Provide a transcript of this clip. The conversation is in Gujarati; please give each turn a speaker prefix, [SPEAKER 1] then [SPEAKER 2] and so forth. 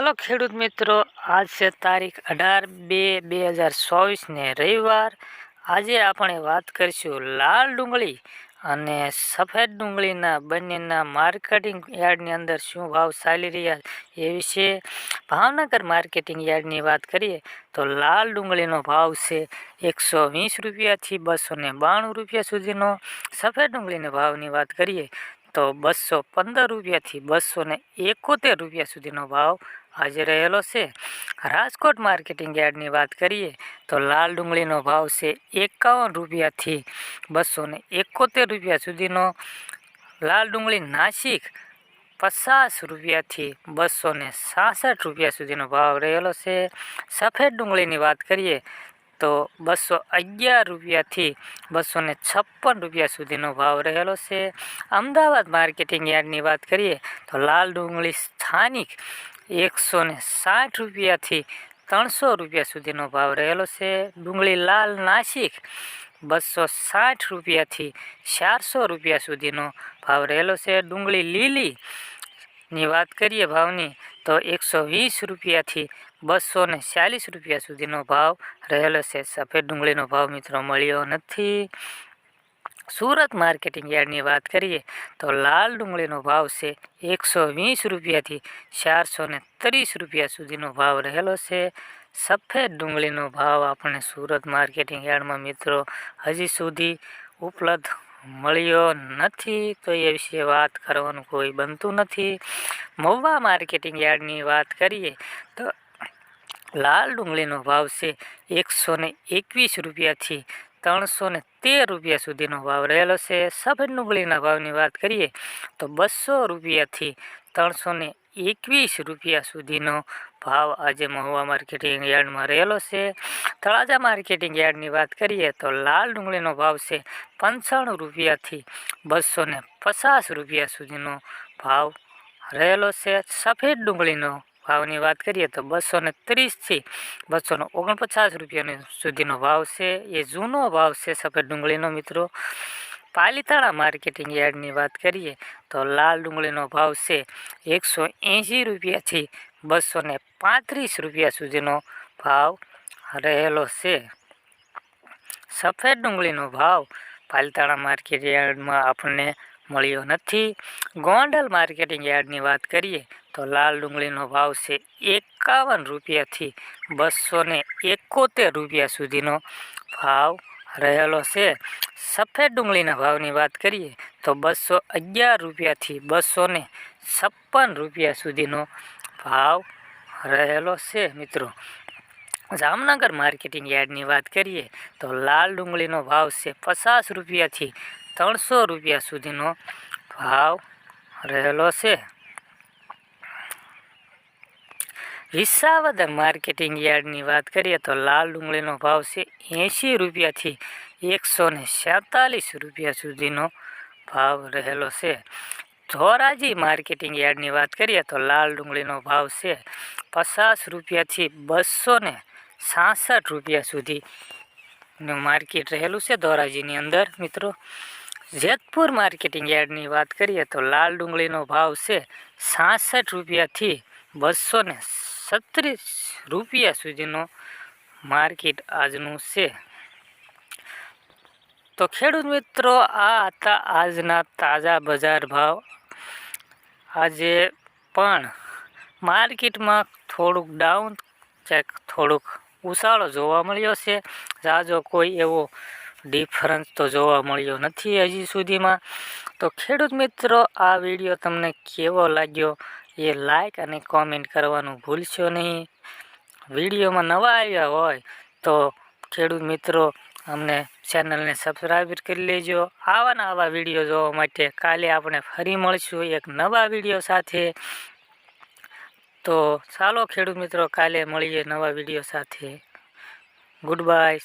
[SPEAKER 1] હાલો ખેડૂત મિત્રો, આજ છે તારીખ અઢાર બે બે હજાર ચોવીસને રવિવાર. આજે આપણે વાત કરીશું લાલ ડુંગળી અને સફેદ ડુંગળીના બંનેના માર્કેટિંગ યાર્ડની અંદર શું ભાવ ચાલી રહ્યા એ વિશે ભાવનગર માર્કેટિંગ યાર્ડની વાત કરીએ તો લાલ ડુંગળીનો ભાવ છે એકસો વીસ રૂપિયાથી બસો ને બાણું રૂપિયા સુધીનો. સફેદ ડુંગળીના ભાવની વાત કરીએ તો બસો પંદર રૂપિયાથી બસો એકોતેર રૂપિયા સુધીનો ભાવ આજે રહેલો છે. રાજકોટ માર્કેટિંગ યાર્ડની વાત કરીએ તો લાલ ડુંગળીનો ભાવ છે એકાવન રૂપિયાથી બસો ને એકોતેર રૂપિયા સુધીનો. લાલ ડુંગળી નાસિક પચાસ રૂપિયાથી બસો ને સાસઠ રૂપિયા સુધીનો ભાવ રહેલો છે. સફેદ ડુંગળીની વાત કરીએ તો બસો અગિયાર રૂપિયાથી બસો ને છપ્પન રૂપિયા સુધીનો ભાવ રહેલો છે. અમદાવાદ માર્કેટિંગ યાર્ડની વાત કરીએ તો લાલ ડુંગળી સ્થાનિક એકસો ને સાઠ રૂપિયાથી ત્રણસો રૂપિયા સુધીનો ભાવ રહેલો છે. ડુંગળી લાલ નાસિક બસો સાઠ રૂપિયાથી ચારસો રૂપિયા સુધીનો ભાવ રહેલો છે. ડુંગળી લીલી ની વાત કરીએ ભાવની, તો એકસો વીસ રૂપિયાથી બસો ને ચાલીસ રૂપિયા સુધીનો ભાવ રહેલો છે. સફેદ ડુંગળીનો ભાવ મિત્રો મળ્યો નથી. સુરત માર્કેટિંગ યાર્ડની વાત કરીએ, તો લાલ ડુંગળીનો ભાવ છે એકસો વીસ રૂપિયાથી ચારસો ને ત્રીસ રૂપિયા સુધીનો ભાવ રહેલો છે. સફેદ ડુંગળીનો ભાવ આપણને સુરત માર્કેટિંગ યાર્ડમાં મિત્રો હજી સુધી ઉપલબ્ધ મળ્યો નથી, તો એ વિશે વાત કરવાનું કોઈ બનતું નથી. મહુવા માર્કેટિંગ યાર્ડની વાત કરીએ, તો લાલ ડુંગળીનો ભાવ છે એકસો એકવીસ રૂપિયાથી ત્રણસો ને તેર રૂપિયા સુધીનો ભાવ રહેલો છે. સફેદ ડુંગળીના ભાવની વાત કરીએ તો બસો રૂપિયાથી ત્રણસો ને એકવીસ રૂપિયા સુધીનો ભાવ આજે મહુવા માર્કેટિંગ યાર્ડમાં રહેલો છે. તળાજા માર્કેટિંગ યાર્ડની વાત કરીએ તો લાલ ડુંગળીનો ભાવ છે પંચાણું રૂપિયાથી બસો પચાસ રૂપિયા સુધીનો ભાવ રહેલો છે. સફેદ ડુંગળીનો ભાવની વાત કરીએ તો બસો ને ત્રીસથી બસો ને ઓગણપચાસ રૂપિયાનો સુધીનો ભાવ છે. એ જૂનો ભાવ છે સફેદ ડુંગળીનો મિત્રો. પાલીતાણા માર્કેટિંગ યાર્ડની વાત કરીએ તો લાલ ડુંગળીનો ભાવ છે એકસો એંશી રૂપિયાથી બસો ને પાંત્રીસ રૂપિયા સુધીનો ભાવ રહેલો છે. સફેદ ડુંગળીનો ભાવ પાલીતાણા માર્કેટ યાર્ડમાં આપણને મળ્યો નથી. ગોંડલ માર્કેટિંગ યાર્ડની વાત કરીએ તો લાલ ડુંગળીનો ભાવ છે એકાવન રૂપિયાથી બસો ને એકોતેર રૂપિયા સુધીનો ભાવ રહેલો છે. સફેદ ડુંગળીના ભાવની વાત કરીએ તો બસો અગિયાર રૂપિયાથી બસો ને છપ્પન રૂપિયા સુધીનો ભાવ રહેલો છે મિત્રો. જામનગર માર્કેટિંગ યાર્ડની વાત કરીએ તો લાલ ડુંગળીનો ભાવ છે પચાસ રૂપિયાથી ત્રણસો રૂપિયા સુધીનો ભાવ રહેલો છે. વિસાવદર માર્કેટિંગ યાર્ડની વાત કરીએ તો લાલ ડુંગળીનો ભાવ છે એંશી રૂપિયાથી એકસો ને સેતાલીસ રૂપિયા સુધીનો ભાવ રહેલો છે. ધોરાજી માર્કેટિંગ યાર્ડની વાત કરીએ તો લાલ ડુંગળીનો ભાવ છે પચાસ રૂપિયાથી બસો ને સાસઠ રૂપિયા સુધીનું માર્કેટ રહેલું છે ધોરાજીની અંદર. મિત્રો, જેતપુર માર્કેટિંગ યાર્ડની વાત કરીએ તો લાલ ડુંગળીનો ભાવ છે સાસઠ રૂપિયાથી બસો ને છત્રીસ રૂપિયા સુધીનો માર્કેટ આજનું છે. તો ખેડૂત મિત્રો, આ હતા આજના તાજા બજાર ભાવ. આજે પણ માર્કેટમાં થોડુંક ડાઉન ચેક થોડુંક ઉછાળો જોવા મળ્યો છે. જાજો કોઈ એવો ડિફરન્સ તો જોવા મળ્યો નથી હજી સુધીમાં. તો ખેડૂત મિત્રો, આ વીડિયો તમને કેવો લાગ્યો? એ લાઈક અને કોમેન્ટ કરવાનું ભૂલશો નહીં. વિડીયોમાં નવા આવ્યા હોય તો ખેડૂત મિત્રો અમને ચેનલને સબસ્ક્રાઈબ કરી લેજો. આવા આવા વીડિયો જોવા માટે કાલે આપણે ફરી મળશું એક નવા વીડિયો સાથે. તો ચાલો ખેડૂત મિત્રો કાલે મળીએ નવા વીડિયો સાથે. Good bye